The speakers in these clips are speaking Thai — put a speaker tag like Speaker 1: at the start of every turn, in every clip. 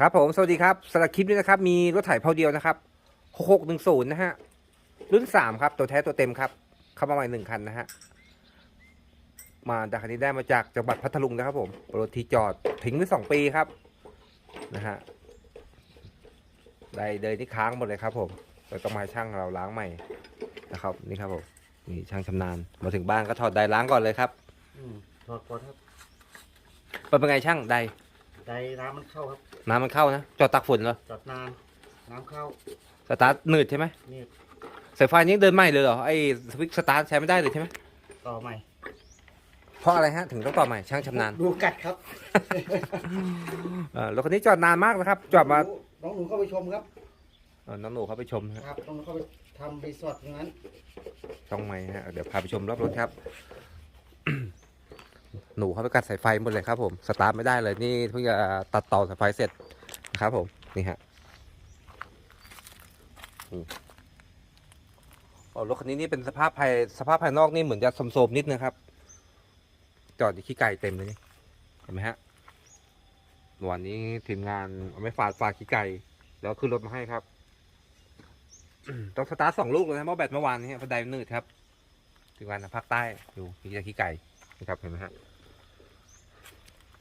Speaker 1: ครับผมสวัสดีครับสำหรับคลิปนี้นะครับ มีรถไถเผาเดียวนะครับ6610นะฮะรุ่น3ครับ ตัวแท้ตัวเต็มครับ เข้ามาใหม่หนึ่งคันนะฮะมาจากคันนี้ได้มาจากจังหวัดพัทลุงนะครับ ผมรถที่จอดทิ้งไว้สองปีครับนะฮะได้เดินที่ค้างหมดเลยครับ ผมเราต้องมาให้ช่างเราล้างใหม่นะครับ นี่ครับผมนี่ช่างชำนาญมาถึงบ้านก็ถอดไดล้างก่อนเลยครับ
Speaker 2: อืมถอดก่อนครับ
Speaker 1: เป็นไงช่างได
Speaker 2: ไดน้ำมันเข้าครับ
Speaker 1: น้ำมันเข้านะจอดตักฝนเหรอ
Speaker 2: จอดนานน้ำเข้า
Speaker 1: สตาร์ทหนืดใช่ไหม
Speaker 2: นี่
Speaker 1: สายไฟนี้เดินไม่เลยเหรอไอ้สวิตช์สตาร์ทใช้ไม่ได้เลยใช่ไหม
Speaker 2: ต่อใหม่
Speaker 1: เพราะอะไรฮะถึงต้องต่อใหม่ช่างชำนาญ
Speaker 2: ดูกัดครับ
Speaker 1: เออรถคันนี้จอดนานมากนะครับ จอดมา
Speaker 2: น้องหนูเข้าไปชมครับ
Speaker 1: เออน้องหนูเขาไปชมนะครับ
Speaker 2: ครับต้องเข้าไปทำรีสอร์ทตรงนั้น
Speaker 1: ช่องใหม่ฮะเดี๋ยวพาไปชมรอบรถครับ หนูเขาไปกัดสายไฟหมดเลยครับผมสตาร์ทไม่ได้เลยนี่เพิ่งจะตัดต่อสายไฟเสร็จนะครับผมนี่ฮะนี่อ๋อรถคันนี้นี่เป็นสภาพภายสภาพภายนอกนี่เหมือนจะโสมๆนิดนะครับ จอดอยู่ขี้ไก่เต็มเลยนี่เห็นไหมฮะวันนี้ทีมงานเอาไม่ฝาดฝาขี้ไก่แล้วขึ้นรถมาให้ครับต้องสตาร์ทสองลูกเลยนะเพราะแบตเมื่อวานนี้พันไดมันนืดครับทีมงานทางภาคใต้อยู่ขี้ไก่นะครับเห็นไหมฮะ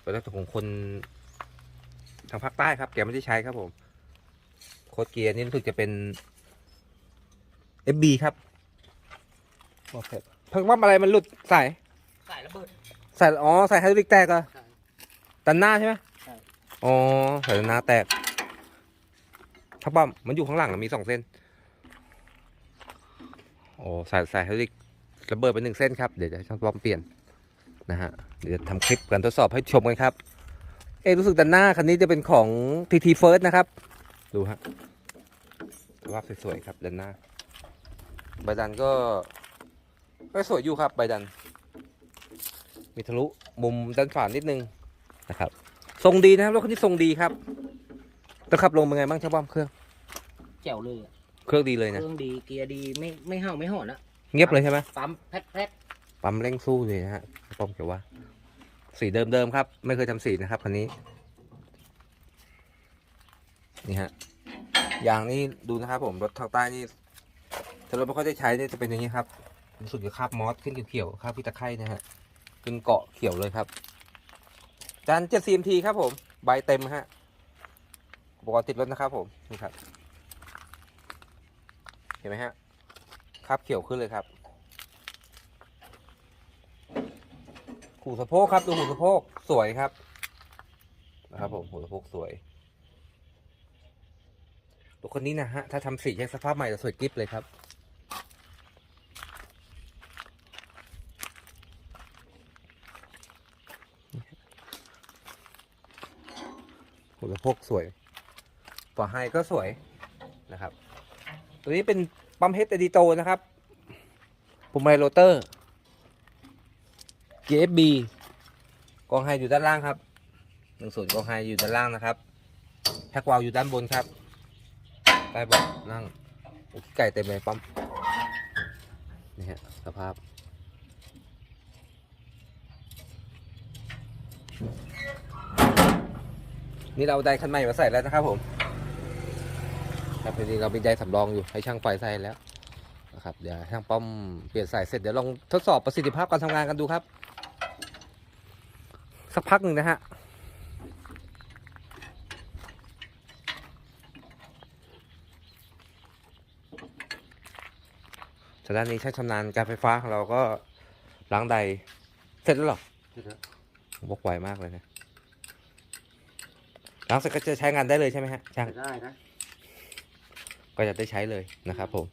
Speaker 1: เป็นรถของคนทางภาคใต้ครับแกไม่ได้ใช้ครับผม โคดเกียร์นี่รู้สึกจะเป็น FB ครับโอเคเพิ่งว่าอะไรมันหลุดสาย
Speaker 2: สายระเบิด
Speaker 1: สายอ๋อสายไฮดรอลิกแตกเหรอะ
Speaker 2: ใช่
Speaker 1: ตันหน้าใช่ไหม
Speaker 2: ใช่
Speaker 1: อ๋อสายตันหน้าแตกทักบ้ามมันอยู่ข้างหลังอะมีสองเส้นโอ้สายสายไฮดรอลิกระเบิดไปหนึ่งเส้นครับเดี๋ยวจะให้ช่างป้อมเปลี่ยน นะฮะเดี๋ยวทำคลิปการทดสอบให้ชมกันครับ เอะรู้สึกด้านหน้าคันนี้จะเป็นของ TT First นะครับ ดูฮะสภาพสวยๆครับด้านหน้า ใบดันก็ก็สวยอยู่ครับใบดัน มีทะลุมุมด้านฝานิดนึงนะครับ ทรงดีนะครับรถคันนี้ทรงดีครับต้องขับลงเป็นไงบ้างช่างป้อมเครื่อง
Speaker 2: แจ๋วเลยอะ
Speaker 1: เครื่องดีเลย
Speaker 2: เค
Speaker 1: นะ
Speaker 2: รื่องดีเกียร์ดีไม่ไม่เห่าไม่หอนอะ
Speaker 1: เงียบเลยใช่ไหม
Speaker 2: ปั๊มแพทแพท
Speaker 1: ปั๊มเร่งสู้เลยนะฮะ ป้อมเขียวว่า สีเดิมๆครับ ไม่เคยทำสีนะครับคันนี้ นี่ฮะยางนี่ดูนะครับผมรถทางใต้นี่ถ้ารถไม่ค่อยได้ใช้นี่จะเป็นอย่างนี้ครับรู้สึกจะคาบมอสขึ้นเขียวๆคาบพิตะไคร่นะฮะขึ้นเกาะเขียวเลยครับ จานเจ็ด CMT ครับผม ใบเต็มฮะอุปกรณ์ติดรถนะครับผมนี่ครับ เห็นไหมฮะคาบเขียวขึ้นเลยครับ หูสะโพกครับ ดูหูสะโพกสวยครับ นะครับผมหูสะโพกสวยตัวคนนี้นะฮะ ถ้าทำสีแยกสภาพใหม่จะสวยกริบเลยครับหูสะโพกสวยฝาไฮก็สวยนะครับ ตัวนี้เป็นปั๊มเฮดเอดิโตนะครับปุ่มไมโรเตอร์ GFB กองไฮอยู่ด้านล่างครับหนึ่งส่วนกองไฮอยู่ด้านล่างนะครับแพ็กวาล์วอยู่ด้านบนครับใต้เบาะนั่งไก่เต็มเลยปั๊มนี่ฮะสภาพนี่เราได้คันใหม่มาใส่แล้วนะครับผมครับทีนี้เรามีได้สำรองอยู่ให้ช่างไฟใส่แล้วนะครับเดี๋ยวช่างป้อมเปลี่ยนสายเสร็จเดี๋ยวลองทดสอบประสิทธิภาพการทำงานกันดูครับ สักพักหนึ่งนะฮะทางด้านนี้ช่างชำนาญการไฟฟ้าของเราก็ล้างใดเสร็จแล้วเหรอวกไวมากเลยนะล้างเสร็จก็จะใช้งานได้เลยใช่ไหมฮะช่าง
Speaker 2: ได้นะ
Speaker 1: ก็จะได้ใช้เลยนะครับผม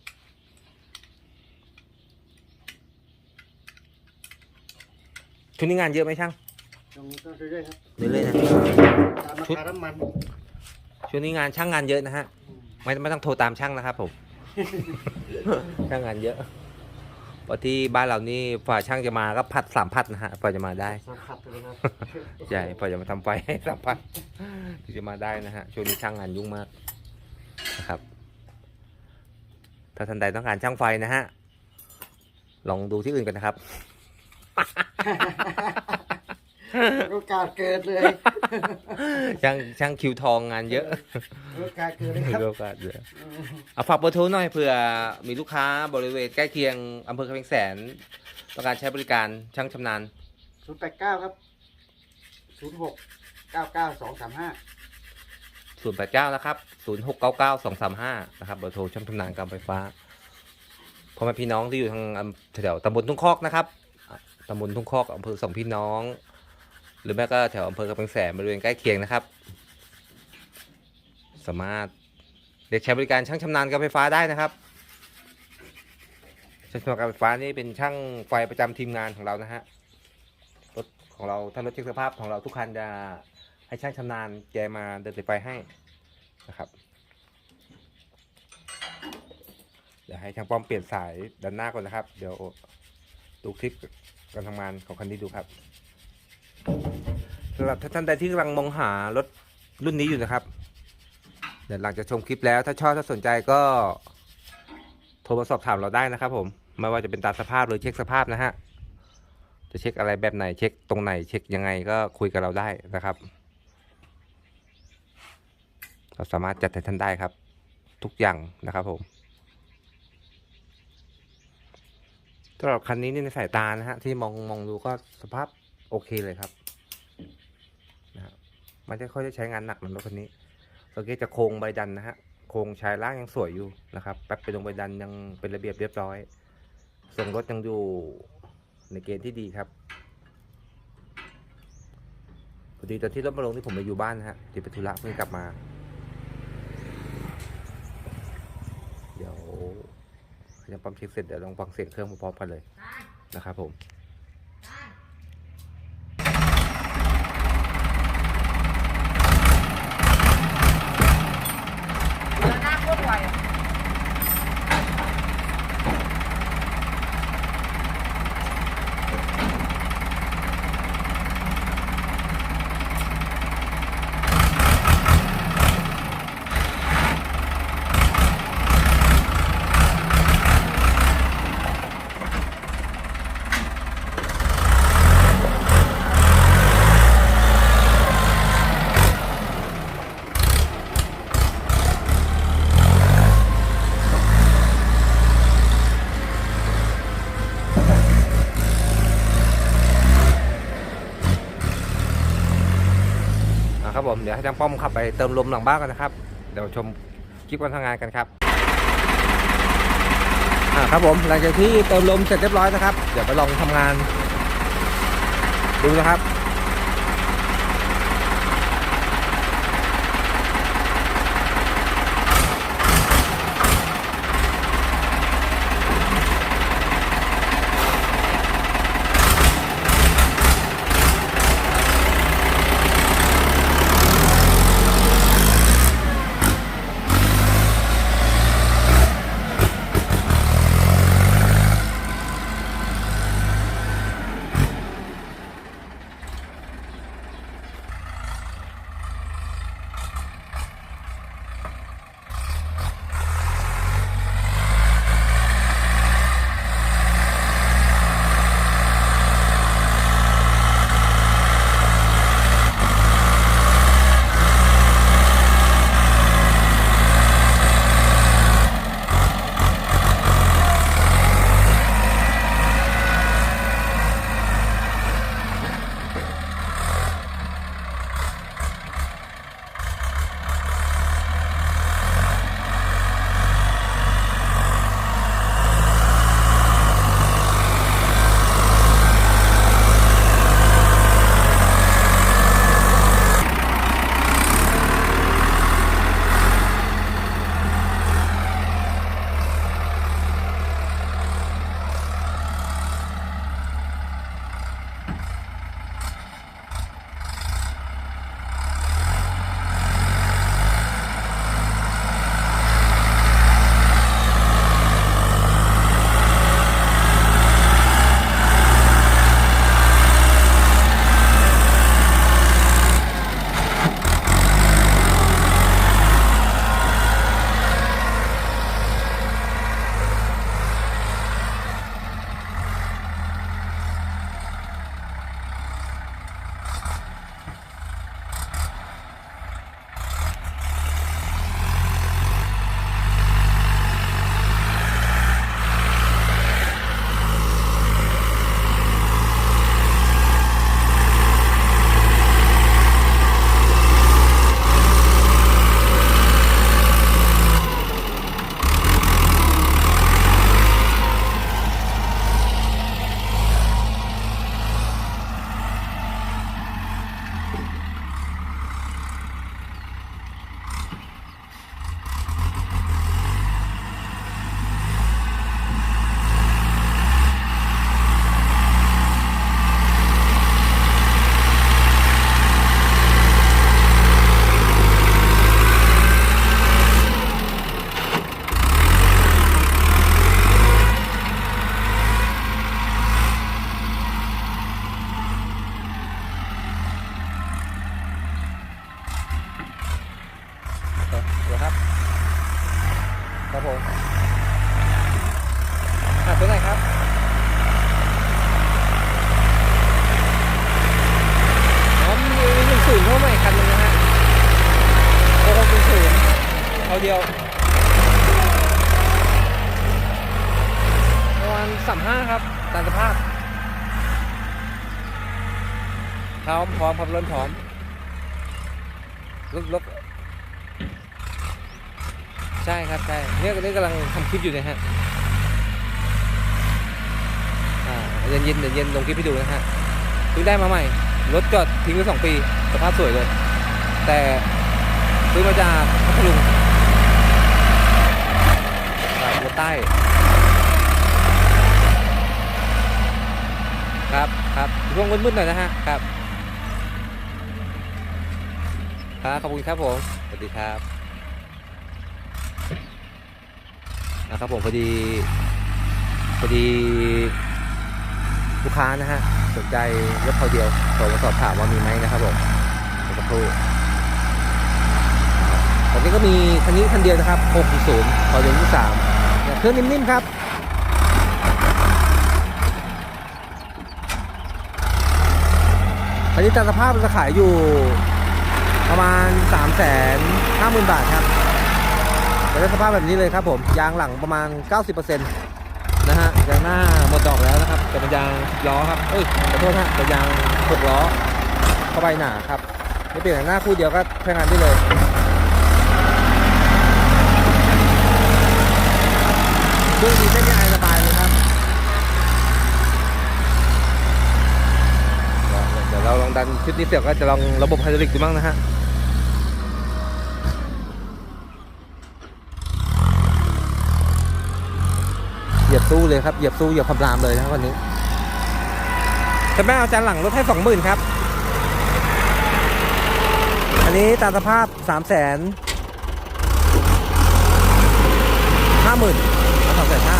Speaker 1: ช่วงนี้งานเยอะไหมช่าง
Speaker 2: ตรงนี้ก็เรื่อยๆครับ
Speaker 1: เรื่อยๆนะ
Speaker 2: ตามรา
Speaker 1: ชุด
Speaker 2: คาน้ำมัน
Speaker 1: ช่วงนี้งานช่างงานเยอะนะฮะ
Speaker 2: อืม
Speaker 1: ไม่ไม่ต้องโทรตามช่างนะครับผม ช่างงานเยอะเพราะที่บ้านเรานี่ฝ่าช่างจะมาก็ผัดสามผัดนะฮะฝ่าจะมาได้
Speaker 2: สัมผัสเลยครับ
Speaker 1: ใช่ฝ่าจะมาทำไฟให้สามผัดถึงจะมาได้นะฮะช่วงนี้ช่างงานยุ่งมากนะครับ ถ้าท่านใดต้องการช่างไฟนะฮะ ลองดูที่อื่นกันนะครับ
Speaker 2: โอกาสเกิดเลย
Speaker 1: ช่างช่างคิวทองงานเยอะ
Speaker 2: โอกาสเกิดเลยครับ
Speaker 1: โอกาสเยอะเอาฝากเบอร์โทรหน่อยเผื่อมีลูกค้าบริเวณใกล้เคียงอำเภอกำแพงแสนต้องการใช้บริการช่างชำนาญ
Speaker 2: ศูนย์แปดเก้าครับศูนย์หกเก้าเก้าสองสามห้า
Speaker 1: 089นะครับ0699 235นะครับเบอร์โทรช่างชำนาญการไฟฟ้าพ่อแม่พี่น้องที่อยู่ทางอำแถวตำบลทุ่งคอกนะครับอะตำบลทุ่งคอกอำเภอสองพี่น้อง หรือแม้ก็แถวอำเภอกำแพงแสนบริเวณใกล้เคียงนะครับ สามารถเรียกใช้บริการช่างชำนาญการไฟฟ้าได้นะครับช่างชำนาญการไฟฟ้านี่เป็นช่างไฟประจำทีมงานของเรานะฮะรถของเราถ้ารถเช็คสภาพของเราทุกคันจะให้ช่างชำนาญแกมาเดินสายไฟให้นะครับเดี๋ยวให้ช่างป้อมเปลี่ยนสายด้านหน้าก่อนนะครับ เดี๋ยวดูคลิปการทำงานของคันนี้ดูครับ สำหรับท่านใดที่กำลังมองหารถรุ่นนี้อยู่นะครับ เดี๋ยวหลังจากชมคลิปแล้ว ถ้าชอบถ้าสนใจก็โทรมาสอบถามเราได้นะครับผมไม่ว่าจะเป็นตามสภาพหรือเช็คสภาพนะฮะจะเช็คอะไรแบบไหนเช็คตรงไหนเช็คยังไงก็คุยกับเราได้นะครับ เราสามารถจัดให้ท่านได้ครับ ทุกอย่างนะครับผมสำหรับคันนี้นี่ในสายตานะฮะที่มองมองดูก็สภาพ โอเคเลยครับนะฮะไม่ได้ค่อยได้ใช้งานหนักเหมือนรถคันนี้สังเกตจากโครงใบดันนะฮะโครงชายล่างยังสวยอยู่นะครับแป๊บไปลงใบดันยังเป็นระเบียบเรียบร้อยทรงรถยังอยู่ในเกณฑ์ที่ดีครับพอดีตอนที่รถมาลงที่ผมไปอยู่บ้านนะฮะที่ไปธุระเพิ่งกลับมา เดี๋ยวยังปั๊มเช็คเสร็จเดี๋ยวลองฟังเสียงเครื่องพร้อมๆกันเลยนะครับผม
Speaker 3: เดินหน้าโคตรไวอะ
Speaker 1: อะครับผมเดี๋ยวให้ช่างป้อมขับไปเติมลมหลังบ้านกันนะครับ เดี๋ยวชมคลิปการทำงานกันครับอ่าครับผมหลังจากที่เติมลมเสร็จเรียบร้อยนะครับ เดี๋ยวไปลองทำงาน ดูนะครับ ครับผมอะตัวไหนครับอ๋อมีหนึ่งศูนย์เข้าใหม่คันหนึงนะฮะโอ้โหเป็นศูนย์เอาเดียวประมาณสามห้าครับตามสภาพพร้อมพร้อมครับรถพร้อมรถรถ ใช่ครับใช่เนี่ยนี่กำลังทำคลิปอยู่นะฮะเย็นเย็นเดี๋ยวเย็นลงคลิปให้ดูนะฮะเพิ่งได้มาใหม่ รถจอดทิ้งไว้สองปี สภาพสวยเลย แต่ซื้อมาจากพัทลุงรถใต้ ครับครับช่วงมืดๆหน่อยนะฮะ ครับ ครับ ขอบคุณครับผม สวัสดีครับ นะครับผมพอดีพอดีลูกค้านะฮะสนใจรถเขาเดียวโทรมาสอบถามว่ามีไหมนะครับผมสักครู่ตอนนี้ก็มีคันนี้คันเดียวนะครับ6.0พอเดือนที่3เนี่ยเครื่องนิ่มๆครับอันนี้ตามสภาพจะขายอยู่ประมาณ3 5 0 0 0 0 บาทครับ จะได้สภาพแบบนี้เลยครับผมยางหลังประมาณ 90%นะฮะยางหน้าหมดดอกแล้วนะครับแต่เป็นยางล้อครับเอ้ยขอโทษฮะเป็นยางหกล้อเข้าไปหนาครับไม่เปลี่ยนหน้าคู่เดียวก็ใช้งานได้เลยเครื่องดีเส้นยางสบายเลยครับเดี๋ยวเราลองดันชุดนี้เสร็จก็จะลองระบบไฮดรอลิกดูบ้างนะฮะ เหยียบสู้เลยครับเหยียบสู้เหยียบคำรามเลยนะวันนี้จะแม่เอาจานหลังลดให้สองหมื่นครับ อันนี้ตามสภาพสามแสนห้าหมื่นสองแสนห้า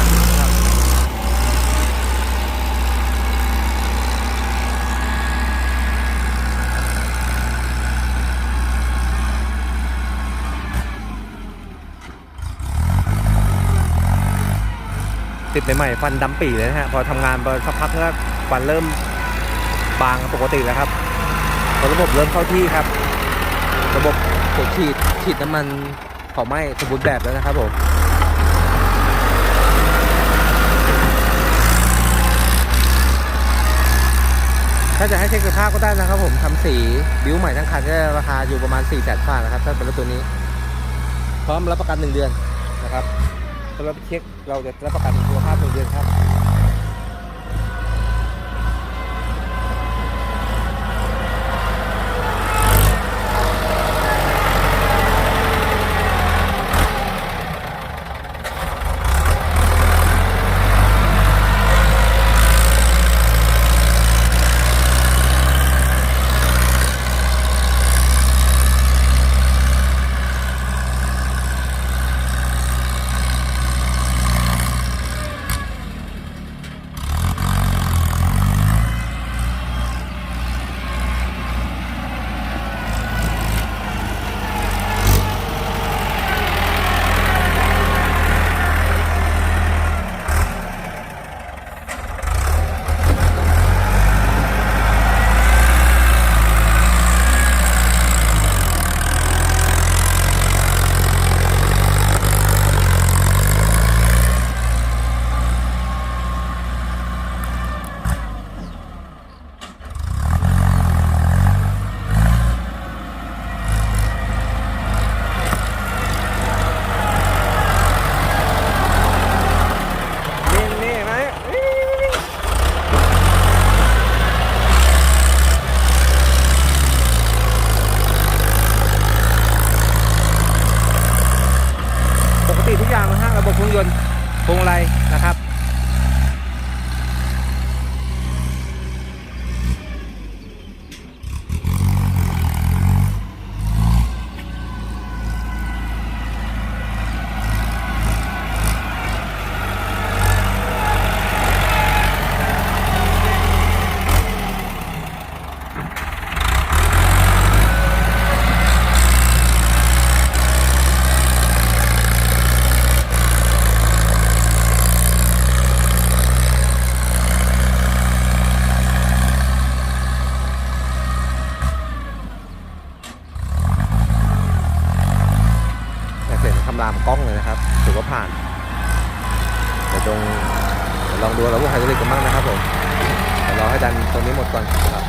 Speaker 1: ติดใหม่ๆฟันดำปีเลยนะฮะพอทำงานไปสักพักก็ฟันเริ่มบางปกติแล้วครับพอระบบเริ่มเข้าที่ครับ ระบบกดฉีดฉีดน้ำมันเผาไหม้สมบูรณ์แบบแล้วนะครับผมถ้าจะให้เช็คสภาพก็ได้นะครับผมทำสีบิ้วใหม่ทั้งคันก็ราคาอยู่ประมาณ4ี่แสนบาทนะครับถ้าเป็นรถตัวนี้ พร้อมรับประกัน 1 เดือนนะครับ ถ้าเราไปเช็คเราจะรับประกันคุณภาพหนึ่งเดือนครับ นี่นี่ไหมปกติทุกอย่างนะฮะ ระบบเครื่องยนต์พวงมาลัยนะครับ ลามกล้องเลยนะครับถือว่าผ่านเดี๋ยวตรงลองดูระบบไฮดรอลิกกันบ้างนะครับผมเดี๋ยวรอให้ดันตรงนี้หมดก่อนครับ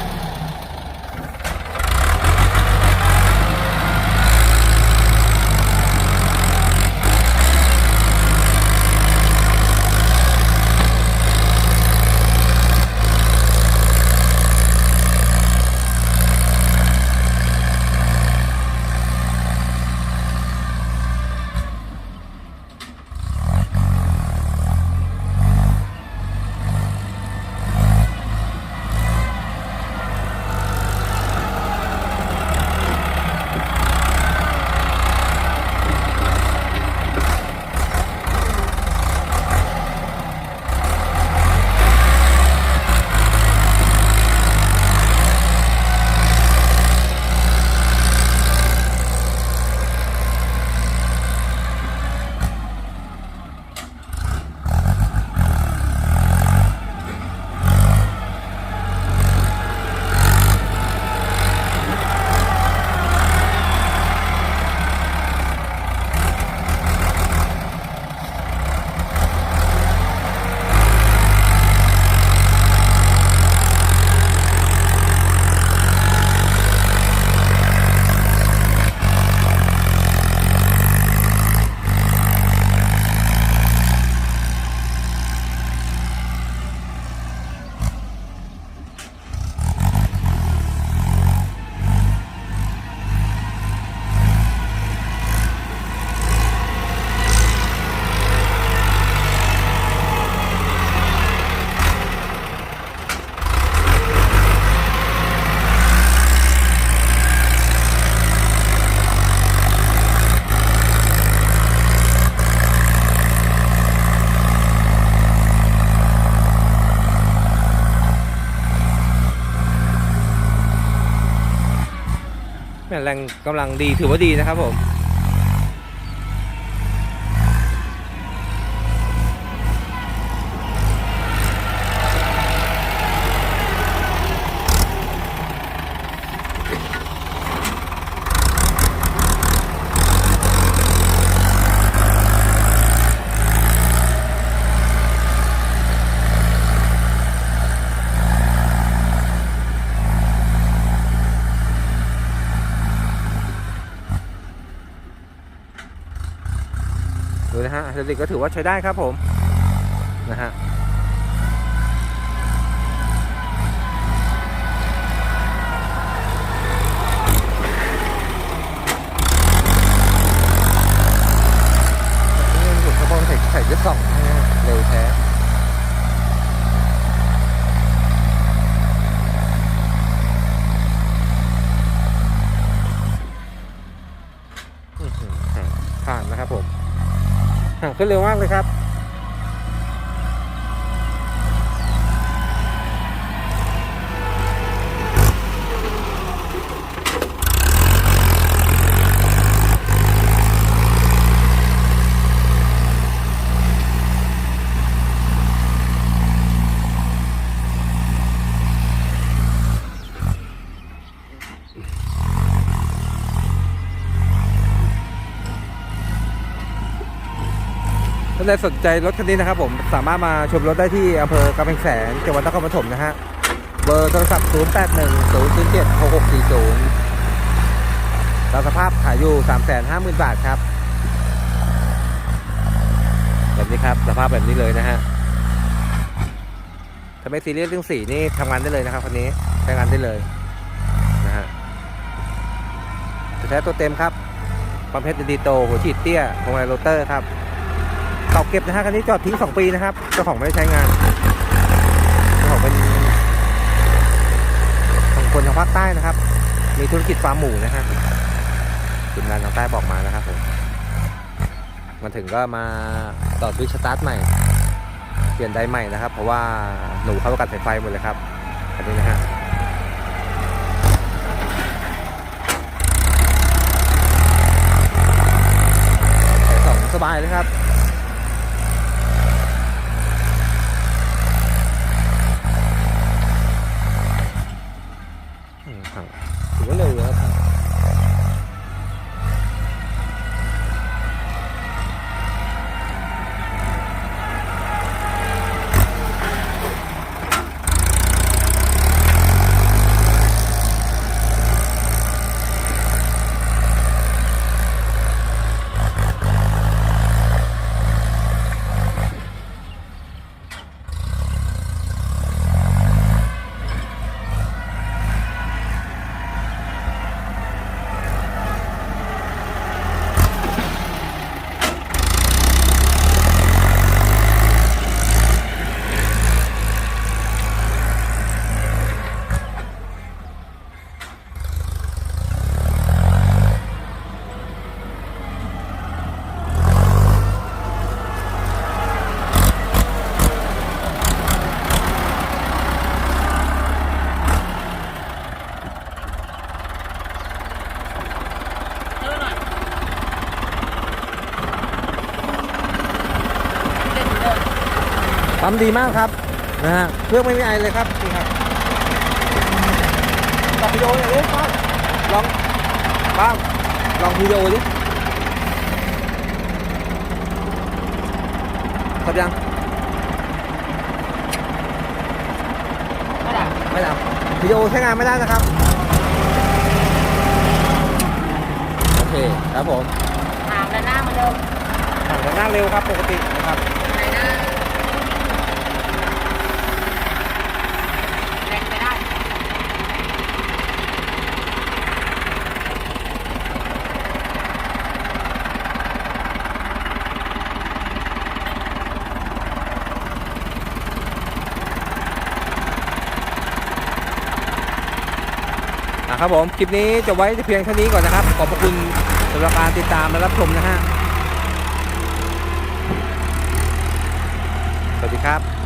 Speaker 1: แม่แรงกำลังดีถือว่าดีนะครับผม เทคนิก็ถือว่าใช้ได้ครับผมนะฮะ นี่มันสุดคาร์บอนใส่ใส่เจ็ดสองนะฮะเร็วแท้ อื้อหือผ่านนะครับผมห่าง ขึ้นเร็วมากเลยครับ ท่านใดสนใจรถคันนี้นะครับ ผมสามารถมาชมรถได้ที่อำเภอกำแพงแสนจังหวัดนครปฐมนะฮะเบอร์โทรศัพท์ 0 8 1 0 0 7 6 6 4 0ราสภาพขายอยู่ 350,000 บาทครับ แบบนี้ครับ สภาพแบบนี้เลยนะฮะถ้าไม่ซีเรียสเรื่องสีนี่ทำงานได้เลยนะครับคันนี้ใช้งานได้เลยนะฮะแท้ตัวเต็มครับปั๊มเพชรดีโตหัวฉีดเตี้ยพวงมาลัยโรเตอร์ครับ เก่าเก็บนะฮะคันนี้จอดทิ้งสองปีนะครับเจ้าของไม่ได้ใช้งานเจ้าของเป็นของคนทางภาคใต้นะครับ มีธุรกิจฟาร์มหมูนะฮะทีมงานทางใต้บอกมานะครับผมมาถึงก็มาต่อสวิตช์สตาร์ทใหม่ เปลี่ยนไดร์ใหม่นะครับ เพราะว่าหนูเข้าประกันสายไฟหมดเลยครับอันนี้นะฮะสายสองสบายเลยครับ ปั๊มดีมากครับนะฮะเครื่องไม่มีไอเลยครับนี่ครับลองวิดีโอหน่อยดิป้างลองป้างลองวิดีโอดิขับยัง
Speaker 3: ไม่ได้
Speaker 1: ไม่ได้วิดีโอใช้งานไม่ได้นะครับ โอเคครับผม
Speaker 3: ถามแล้วหน้าเหมาเดิม
Speaker 1: ผ่านกันหน้าเร็วครับปกตินะครับ
Speaker 3: ไหนหน้าแรงไม่ได้
Speaker 1: นะ ครับผม คลิปนี้จะไว้เพียงเท่านี้ก่อนนะครับ ขอบพระคุณสำหรับการติดตามและรับชมนะฮะ สวัสดีครับ